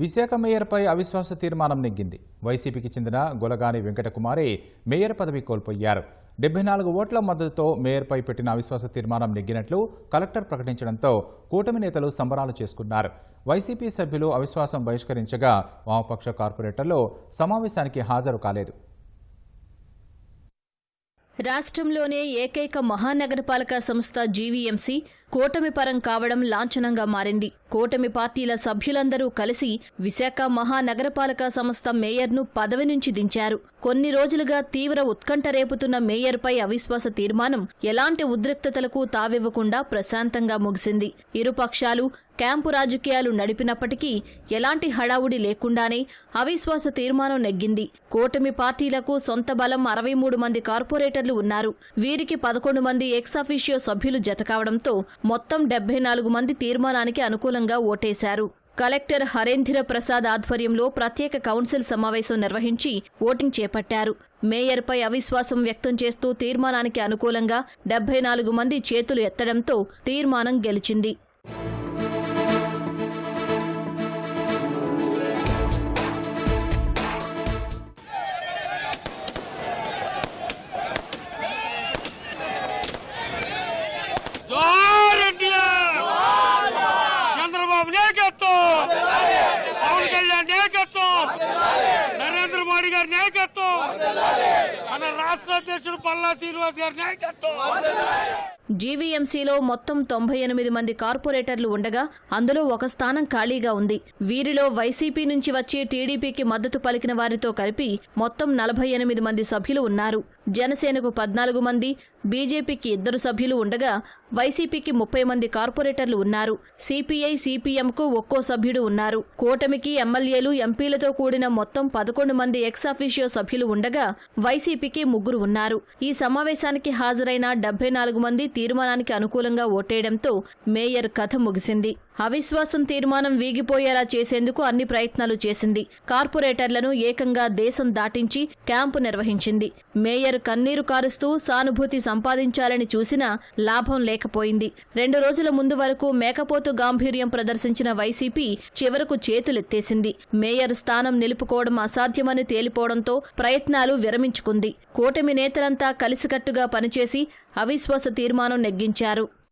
విశాఖ మేయర్పై అవిశ్వాస తీర్మానం నెగ్గింది. వైసీపీకి చెందిన గొలగాని వెంకటకుమారి మేయర్ పదవి కోల్పోయారు. డెబ్బై నాలుగు ఓట్ల మద్దతుతో మేయర్పై పెట్టిన అవిశ్వాస తీర్మానం నెగ్గినట్లు కలెక్టర్ ప్రకటించడంతో కూటమి నేతలు సంబరాలు చేసుకున్నారు. వైసీపీ సభ్యులు అవిశ్వాసం బహిష్కరించగా వామపక్ష కార్పొరేటర్లు సమావేశానికి హాజరు కాలేదు. రాష్ట్రంలోనే ఏకైక మహానగరపాలక సంస్థ జీవీఎంసీ కూటమి పరం కావడం లాంఛనంగా మారింది. కూటమి పార్టీల సభ్యులందరూ కలిసి విశాఖ మహానగరపాలక సంస్థ మేయర్ను పదవి నుంచి దించారు. కొన్ని రోజులుగా తీవ్ర ఉత్కంఠ రేపుతున్న మేయర్పై అవిశ్వాస తీర్మానం ఎలాంటి ఉద్రిక్తతలకు తావివ్వకుండా ప్రశాంతంగా ముగిసింది. ఇరుపక్షాలు క్యాంపు రాజకీయాలు నడిపినప్పటికీ ఎలాంటి హడావుడి లేకుండానే అవిశ్వాస తీర్మానం నెగ్గింది. కూటమి పార్టీలకు సొంత బలం అరవై మూడు మంది కార్పొరేటర్లు ఉన్నారు. వీరికి పదకొండు మంది ఎక్సాఫిషియో సభ్యులు జతకావడంతో మొత్తం డెబ్బై నాలుగు మంది తీర్మానానికి అనుకూలంగా ఓటేశారు. కలెక్టర్ హరేంద్ర ప్రసాద్ ఆధ్వర్యంలో ప్రత్యేక కౌన్సిల్ సమావేశం నిర్వహించి ఓటింగ్ చేపట్టారు. మేయర్పై అవిశ్వాసం వ్యక్తం చేస్తూ తీర్మానానికి అనుకూలంగా డెబ్బై నాలుగు మంది చేతులు ఎత్తడంతో తీర్మానం గెలిచింది. నరేంద్ర మోడీ గారి నాయకత్వం! మన రాష్ట్ర అధ్యక్షుడు పల్లా శ్రీనివాస్ గారి నాయకత్వం! జీవీఎంసీలో మొత్తం తొంభై ఎనిమిది మంది కార్పొరేటర్లు ఉండగా అందులో ఒక స్థానం ఖాళీగా ఉంది. వీరిలో వైసీపీ నుంచి వచ్చి టీడీపీకి మద్దతు పలికిన వారితో కలిపి మొత్తం నలభై ఎనిమిది మంది సభ్యులు ఉన్నారు. జనసేనకు పద్నాలుగు మంది బీజేపీకి ఇద్దరు సభ్యులు ఉండగా వైసీపీకి ముప్పై మంది కార్పొరేటర్లు ఉన్నారు. సిపిఐ సిపిఎంకు ఒక్కో సభ్యుడు ఉన్నారు. కూటమికి ఎమ్మెల్యేలు ఎంపీలతో కూడిన మొత్తం పదకొండు మంది ఎక్సాఫిషియో సభ్యులు ఉండగా వైసీపీకి ముగ్గురు ఉన్నారు. ఈ సమావేశానికి హాజరైన డెబ్బై నాలుగు మంది తీర్మానానికి అనుకూలంగా ఓటేయడంతో మేయర్ కథ ముగిసింది. అవిశ్వాసం తీర్మానం వీగిపోయేలా చేసేందుకు అన్ని ప్రయత్నాలు చేసింది. కార్పొరేటర్లను ఏకంగా దేశం దాటించి క్యాంపు నిర్వహించింది. మేయర్ కన్నీరు కారుస్తూ సానుభూతి సంపాదించాలని చూసినా లాభం లేకపోయింది. రెండు రోజుల ముందు వరకు మేకపోతు గాంభీర్యం ప్రదర్శించిన వైసీపీ చివరకు చేతులెత్తేసింది. మేయర్ స్థానం నిలుపుకోవడం అసాధ్యమని తేలిపోవడంతో ప్రయత్నాలు విరమించుకుంది. కూటమి నేతలంతా కలిసికట్టుగా పనిచేసి అవిశ్వాస తీర్మానం నెగ్గించారు.